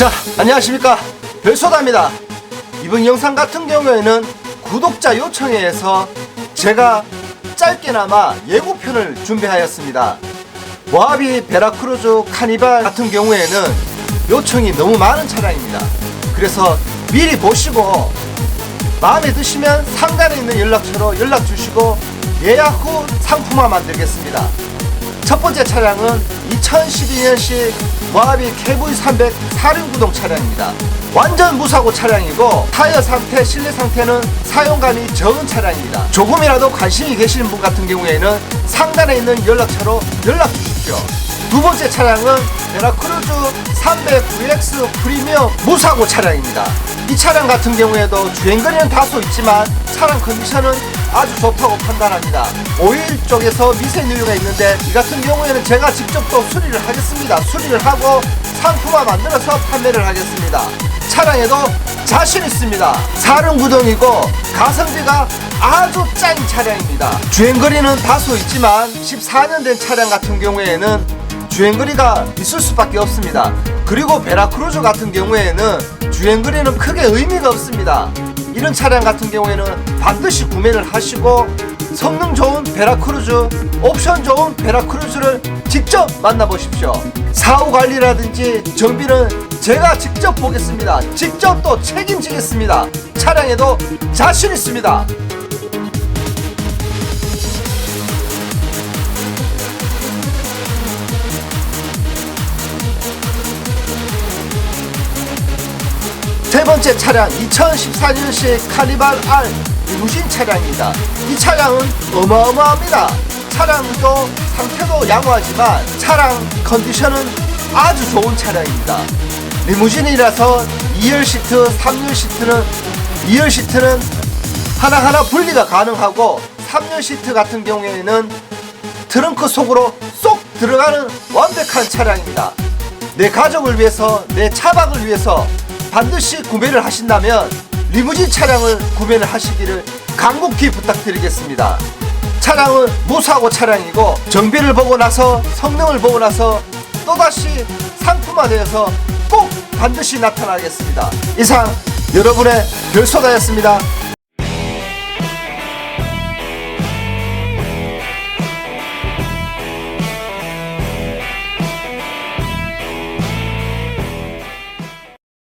자, 안녕하십니까. 별소다입니다. 이번 영상 같은 경우에는 구독자 요청에 의해서 제가 짧게나마 예고편을 준비하였습니다. 모하비 베라크루즈 카니발 같은 경우에는 요청이 너무 많은 차량입니다. 그래서 미리 보시고 마음에 드시면 상단에 있는 연락처로 연락 주시고 예약 후 상품화 만들겠습니다. 첫 번째 차량은 2012년식 모하비 KV300 사륜구동 차량입니다. 완전 무사고 차량이고 타이어 상태, 실내 상태는 사용감이 적은 차량입니다. 조금이라도 관심이 계시는 분 같은 경우에는 상단에 있는 연락처로 연락 주십시오. 두 번째 차량은 베라크루즈 300VX 프리미엄 무사고 차량입니다. 이 차량 같은 경우에도 주행거리는 다소 있지만 차량 컨디션은 아주 좋다고 판단합니다. 오일 쪽에서 미세누유가 있는데 이 같은 경우에는 제가 직접 또 수리를 하겠습니다. 수리를 하고 상품화 만들어서 판매를 하겠습니다. 차량에도 자신 있습니다. 사륜 구동이고 가성비가 아주 짱인 차량입니다. 주행거리는 다소 있지만 14년 된 차량 같은 경우에는 주행거리가 있을 수밖에 없습니다. 그리고 베라크루즈 같은 경우에는 주행거리는 크게 의미가 없습니다. 이런 차량 같은 경우에는 반드시 구매를 하시고 성능 좋은 베라크루즈, 옵션 좋은 베라크루즈를 직접 만나보십시오. 사후 관리라든지 정비는 제가 직접 보겠습니다. 직접 또 책임지겠습니다. 차량에도 자신 있습니다. 세 번째 차량 2014년식 카니발 R 리무진 차량입니다. 이 차량은 어마어마합니다. 차량도 상태도 양호하지만 차량 컨디션은 아주 좋은 차량입니다. 리무진이라서 2열 시트, 3열 시트는 2열 시트는 하나하나 분리가 가능하고 3열 시트 같은 경우에는 트렁크 속으로 쏙 들어가는 완벽한 차량입니다. 내 가족을 위해서 내 차박을 위해서 반드시 구매를 하신다면 리무진 차량을 구매를 하시기를 간곡히 부탁드리겠습니다. 차량은 무사고 차량이고 정비를 보고 나서 성능을 보고 나서 또다시 상품화되어서 꼭 반드시 나타나겠습니다. 이상 여러분의 별소다였습니다.